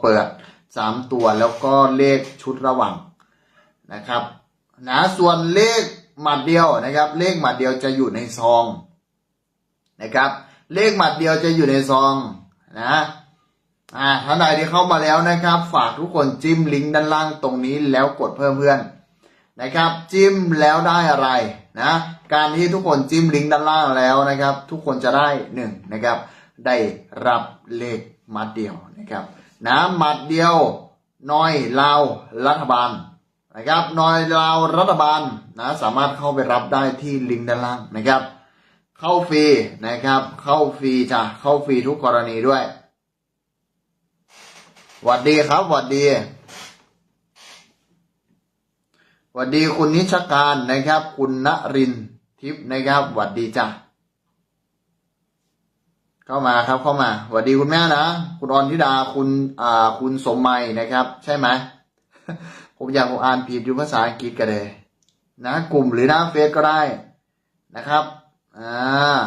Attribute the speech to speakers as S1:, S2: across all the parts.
S1: เปิดสามตัวแล้วก็เลขชุดระหว่างนะครับนะส่วนเลขหมัดเดียวนะครับ เลขหมัดเดียวจะอยู่ในซองนะครับ เลขหมัดเดียวจะอยู่ในซองนะอ่าท่านใดที่เข้ามาแล้วนะครับ ฝากทุกคนจิ้มลิงก์ด้านล่างตรงนี้แล้วกดเพิ่มเพื่อนนะครับ จิ้มแล้วได้อะไรนะ การที่ทุกคนจิ้มลิงก์ด้านล่างแล้วนะครับ ทุกคนจะได้หนึ่งนะครับ ได้รับเลขมัดเดียวนะครับ นะมัดเดียวน้อยลาวรัฐบาลนะครับน้อยลาวรัฐบาลนะสามารถเข้าไปรับได้ที่ลิงก์ด้านล่างนะครับ เข้าฟรีนะครับ เข้าฟรีจ้ะเข้าฟรีทุกกรณีด้วยหวัดดีครับหวัดดีหวัดดีคุณนิชการนะครับ คุณณรินทร์ทิพย์นะครับหวัดดีจ้ะ เข้ามาครับเข้ามาสวัสดีคุณแม่นะคุณออนธิดาคุณอ่าคุณสมมัยนะครับ ใช่ไหมผมอยากผมอ่านผิดอยู่ภาษาอังกฤษกันเลยนะกลุ่มหรือหน้าเฟซก็ได้นะครับอ่า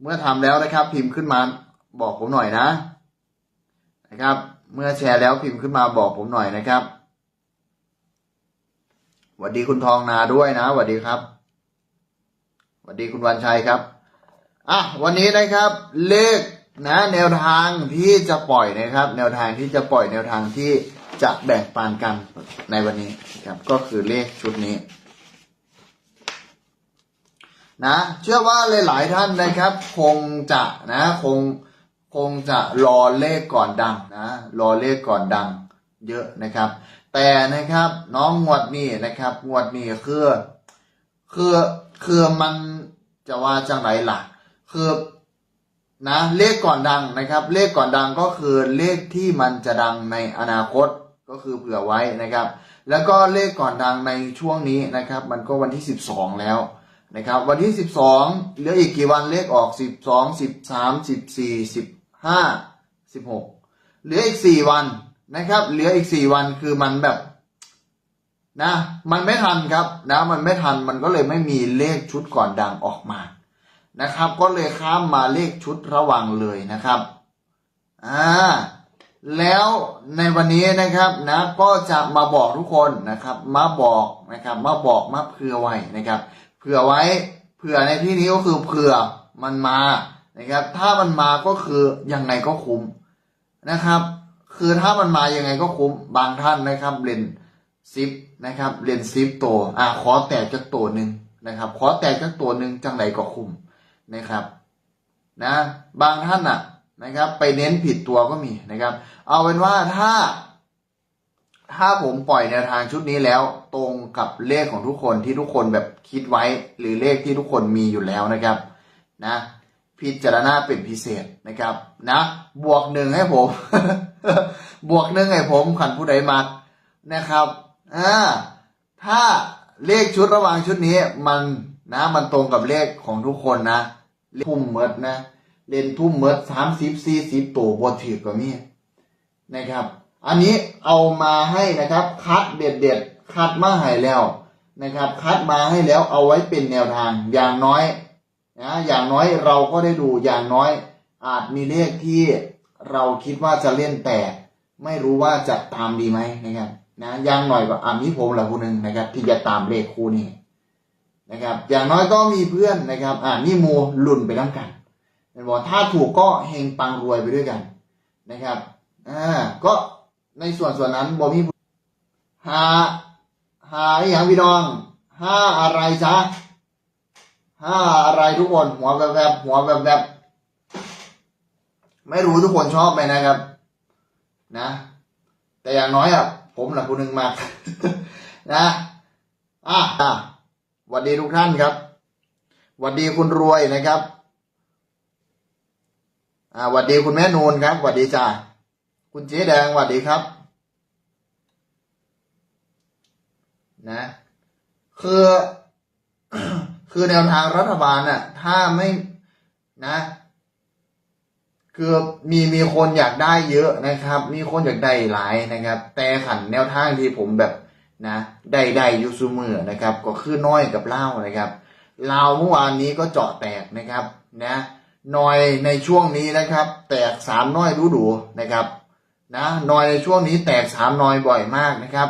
S1: เมื่อทำแล้วนะครับ พิมพ์ขึ้นมาบอกผมหน่อยนะ นะครับ เมื่อแชร์แล้วพิมพ์ขึ้นมาบอกผมหน่อยนะครับสวัสดีคุณทองนาด้วยนะสวัสดีครับสวัสดีคุณวันชัยครับ อะวันนี้นะครับเลขนะแนวทางที่จะปล่อยนะครับ แนวทางที่จะปล่อยแนวทางที่จะแบ่งปันกันในวันนี้ครับก็คือเลขชุดนี้นะเชื่อว่าหลาย ๆ ท่านนะครับ คงจะนะคงคงจะรอเลขก่อนดังนะรอเลขก่อนดังเยอะนะครับ แต่นะครับน้องงวดนี้นะครับ งวดนี้คือคือคือมันจะว่าจังไรหล่ะ คือนะเลขก่อนดังนะครับ เลขก่อนดังก็คือเลขที่มันจะดังในอนาคตก็คือเผื่อไว้นะครับ แล้วก็เลขก่อนดังในช่วงนี้นะครับ มันก็วันที่ 12 แล้วนะครับ วันที่ 12เหลืออีกกี่วันเลขออก 12 13 14 15 16 เหลืออีก 4 วันนะครับ เหลืออีก 4 วันคือมันแบบนะมันไม่ทันครับนะมันไม่ทันมันก็เลยไม่มีเลขชุดก่อนดังออกมา นะครับ ก็เลยข้ามมาเลขชุดระวังเลยนะครับอ่าแล้วในวันนี้นะครับนะก็จะมาบอกทุกคนนะครับ มาบอกนะครับ มาบอกมาเผื่อไว้นะครับเผื่อไว้เผื่อในที่นี้ก็คือเผื่อมันมานะครับ ถ้ามันมาก็คือยังไงก็คุ้มนะครับ คือถ้ามันมายังไงก็คุ้มบางท่านนะครับเล่นซิปนะครับเล่นซิปตัวอ่าขอแตกจักตัวหนึ่งนะครับ ขอแตกจักตัวหนึ่งจังไรก็คุ้ม นะครับนะบางท่านอะนะครับไปเน้นผิดตัวก็มีนะครับ เอาเป็นว่าถ้า ถ้าผมปล่อยแนวทางชุดนี้แล้ว ตรงกับเลขของทุกคนที่ทุกคนแบบคิดไว้ หรือเลขที่ทุกคนมีอยู่แล้วนะครับนะพิจารณาเป็นพิเศษนะครับนะบวกหนึ่งให้ผม บวกหนึ่งให้ผมขันผู้ใดมานะครับอ่าถ้าเลขชุดระหว่างชุดนี้มันนะมันตรงกับเลขของทุกคนนะ ทุ่มเมดนะเล่นทุ่มเมดสามสิบสี่สิบตัวบวถือก็มีนะครับ อันนี้เอามาให้นะครับ คัดเด็ดเด็ดคัดมาให้แล้วนะครับ คัดมาให้แล้วเอาไว้เป็นแนวทางอย่างน้อยนะอย่างน้อยเราก็ได้ดูอย่างน้อย อาจมีเลขที่เราคิดว่าจะเล่นแต่ไม่รู้ว่าจะตามดีไหมนะครับนะอย่างหน่อยก็อ่ามีผมละคนหนึ่งนะครับ ที่จะตามเลขคู่นี้ นะครับ อย่างน้อยก็มีเพื่อนนะครับ อ่านี่โมลุนไปแล้วกันเห็นบอกถ้าถูกก็เฮงปังรวยไปด้วยกันนะครับอ่าก็ในส่วนส่วนนั้นบอมีหาหาอย่างพี่น้องห้าอะไรจ๊ะห้าอะไรทุกคนหัวแบบแบบหัวแบบแบบไม่รู้ทุกคนชอบไหมนะครับ นะ แต่อย่างน้อยอะผมหละคนหนึ่งมากนะอะอะ วัสดีทุกท่านครับสวัสดีคุณรวยนะครับอ่าสวัสดีคุณแม่นูนครับสวัสดีจ้าคุณเจ๊แดงสวัสดีครับ นะ คือคือแนวทางรัฐบาลน่ะ ถ้าไม่นะ คือมีมีคนอยากได้เยอะนะครับ มีคนอยากได้หลายนะครับ แต่ขันแนวทางที่ผมแบบ นะได้ได้อยูซูมือนะครับ ก็คือน้อยกับเล่านะครับลาวเมื่อวานนี้ก็เจาะแตกนะครับนะน้อยในช่วงนี้นะครับ แตกสามน้อยดูดูนะครับนะนอยในช่วงนี้แตกสามนอยบ่อยมากนะครับ